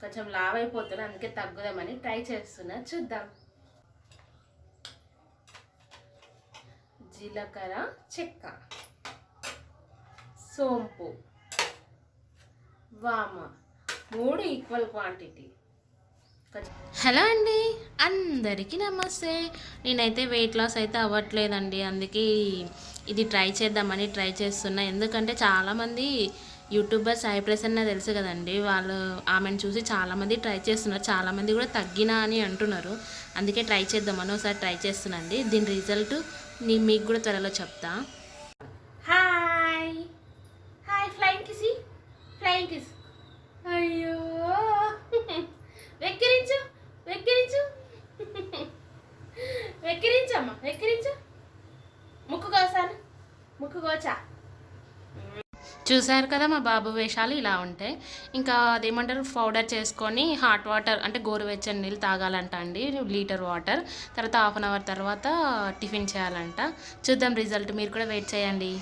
కొంచెం లావ్ అయిపోతున్నా అందుకే తగ్గుదామని ట్రై చేస్తున్నా. చూద్దాం. జీలకర్ర చెక్క సోంపు వామ మూడు ఈక్వల్ క్వాంటిటీ హలో అండి అందరికీ నమస్తే. నేనైతే వెయిట్ లాస్ అయితే అవ్వట్లేదండి అందుకే ఇది ట్రై చేద్దామని ట్రై చేస్తున్నా. ఎందుకంటే చాలామంది యూట్యూబర్ సాయి ప్రసన్న తెలుసు కదండి. వాళ్ళు ఆమెను చూసి చాలామంది ట్రై చేస్తున్నారు. చాలామంది కూడా తగ్గినా అని అంటున్నారు. అందుకే ట్రై చేద్దామని ఒకసారి ట్రై చేస్తున్నాండి దీని రిజల్ట్ నీ మీకు కూడా త్వరలో చెప్తా. Hi. Hi flying కిసి. Flying kiss. అయ్యో. వెక్కిరించు. వెక్కిరించు. వెక్కిరించమ్మా వెక్కిరించు. ముక్కు కోసాను. ముక్కు కోచా. చూశారు కదా మా బాబు వేషాలు ఇలా ఉంటాయి ఇంకా అదేమంటారు పౌడర్ చేసుకొని హాట్ వాటర్ అంటే గోరువెచ్చని నీళ్ళు తాగాలంట అండి లీటర్ వాటర్. తర్వాత హాఫ్ అన్ అవర్ తర్వాత టిఫిన్ చేయాలంట. చూద్దాం రిజల్ట్ మీరు కూడా వెయిట్ చేయండి.